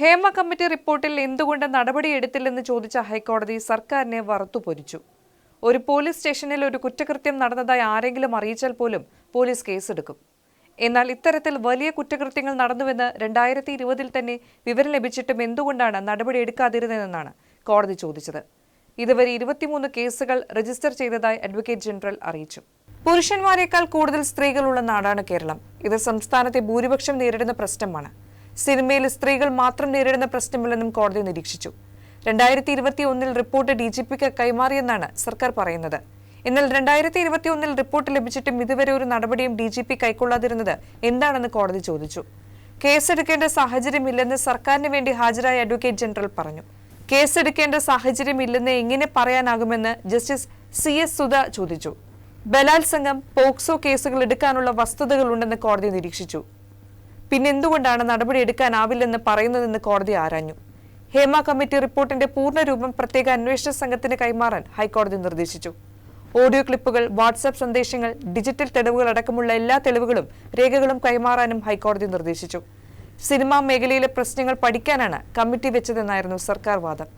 Hema committee റിപ്പോർട്ടിൽ എന്തുകൊണ്ട് നടപടിയെടുത്തില്ലെന്ന് ചോദിച്ച ഹൈക്കോടതി സർക്കാരിനെ വറുത്തുപൊരിച്ചു. ഒരു പോലീസ് സ്റ്റേഷനിൽ ഒരു കുറ്റകൃത്യം നടന്നതായി ആരെങ്കിലും അറിയിച്ചാൽ പോലും പോലീസ് കേസെടുക്കും. എന്നാൽ ഇത്തരത്തിൽ വലിയ കുറ്റകൃത്യങ്ങൾ നടന്നുവെന്ന് രണ്ടായിരത്തി ഇരുപതിൽ തന്നെ വിവരം ലഭിച്ചിട്ടും എന്തുകൊണ്ടാണ് നടപടിയെടുക്കാതിരുന്നതെന്നാണ് കോടതി ചോദിച്ചത്. ഇതുവരെ ഇരുപത്തിമൂന്ന് കേസുകൾ രജിസ്റ്റർ ചെയ്തതായി അഡ്വക്കേറ്റ് ജനറൽ അറിയിച്ചു. പുരുഷന്മാരെക്കാൾ കൂടുതൽ സ്ത്രീകളുള്ള നാടാണ് കേരളം. ഇത് സംസ്ഥാനത്തെ ഭൂരിപക്ഷം നേരിടുന്ന പ്രശ്നമാണ്. സിനിമയിൽ സ്ത്രീകൾ മാത്രം നേരിടുന്ന പ്രശ്നമില്ലെന്നും കോടതി നിരീക്ഷിച്ചു. രണ്ടായിരത്തി ഇരുപത്തി ഒന്നിൽ റിപ്പോർട്ട് ഡി ജി പിക്ക് കൈമാറിയെന്നാണ് സർക്കാർ പറയുന്നത്. എന്നാൽ രണ്ടായിരത്തി ഇരുപത്തി ഒന്നിൽ റിപ്പോർട്ട് ലഭിച്ചിട്ടും ഇതുവരെ ഒരു നടപടിയും ഡി ജി പി കൈക്കൊള്ളാതിരുന്നത് എന്താണെന്ന് കോടതി ചോദിച്ചു. കേസെടുക്കേണ്ട സാഹചര്യമില്ലെന്ന് സർക്കാരിന് വേണ്ടി ഹാജരായ അഡ്വക്കേറ്റ് ജനറൽ പറഞ്ഞു. കേസെടുക്കേണ്ട സാഹചര്യമില്ലെന്ന് എങ്ങനെ പറയാനാകുമെന്ന് ജസ്റ്റിസ് സി എസ് സുധ ചോദിച്ചു. ബലാത്സംഗം പോക്സോ കേസുകൾ എടുക്കാനുള്ള വസ്തുതകളുണ്ടെന്ന് കോടതി നിരീക്ഷിച്ചു. പിന്നെന്തുകൊണ്ടാണ് നടപടി എടുക്കാനാവില്ലെന്ന് പറയുന്നതെന്ന് കോടതി ആരാഞ്ഞു? ഹേമ കമ്മിറ്റി റിപ്പോർട്ടിന്റെ പൂർണരൂപം പ്രത്യേക അന്വേഷണ സംഘത്തിന് കൈമാറാൻ ഹൈക്കോടതി നിർദ്ദേശിച്ചു. ഓഡിയോ ക്ലിപ്പുകൾ വാട്സാപ്പ് സന്ദേശങ്ങൾ ഡിജിറ്റൽ തെളിവുകൾ അടക്കമുള്ള എല്ലാ തെളിവുകളും രേഖകളും കൈമാറാനും ഹൈക്കോടതി നിർദ്ദേശിച്ചു. സിനിമാ മേഖലയിലെ പ്രശ്നങ്ങൾ പഠിക്കാനാണ് കമ്മിറ്റി വെച്ചതെന്നായിരുന്നു സർക്കാർ വാദം.